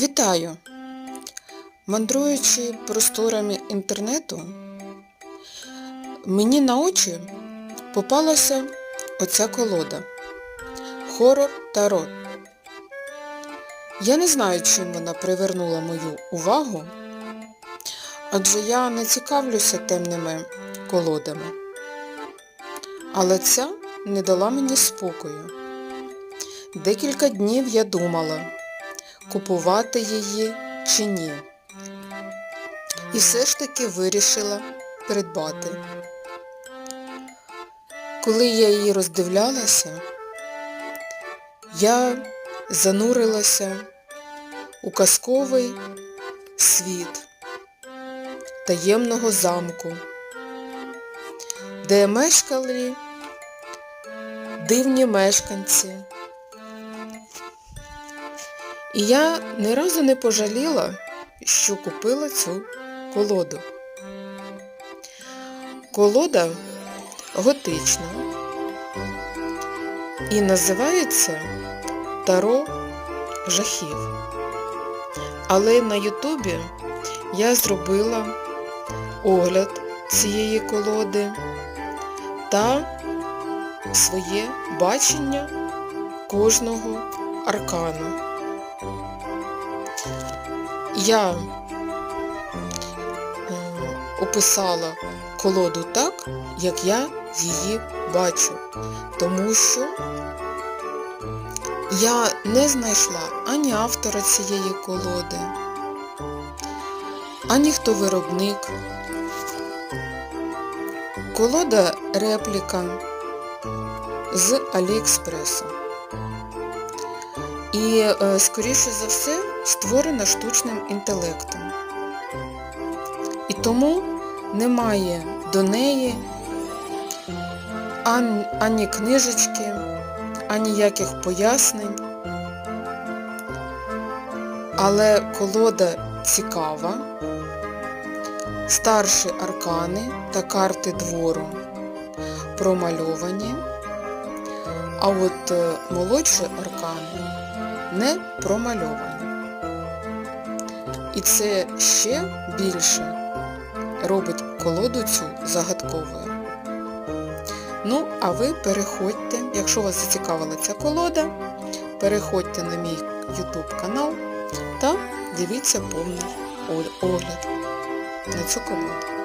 Вітаю! Мандруючи просторами інтернету, мені на очі попалася оця колода Хорор Таро. Я не знаю, чим вона привернула мою увагу, адже я не цікавлюся темними колодами. Але ця не дала мені спокою. Декілька днів я думала, купувати її чи ні. І все ж таки вирішила придбати. Коли я її роздивлялася, я занурилася у казковий світ таємного замку, де мешкали дивні мешканці. І я ні разу не пожаліла, що купила цю колоду. Колода готична і називається Таро жахів. Але на Ютубі я зробила огляд цієї колоди та своє бачення кожного аркану. Я е, описала колоду так, як я її бачу, тому що я не знайшла ані автора цієї колоди, ані хто виробник. Колода репліка з Аліекспресу. І, е, скоріше за все, створена штучним інтелектом. І тому немає до неї ані книжечки, ані ніяких пояснень. Але колода цікава, старші аркани та карти двору промальовані, а от е, молодші аркани не промальовані. І це ще більше робить колоду цю загадковою. Ну, а ви переходьте, якщо вас зацікавила ця колода, переходьте на мій YouTube канал та дивіться повний огляд на цю колоду.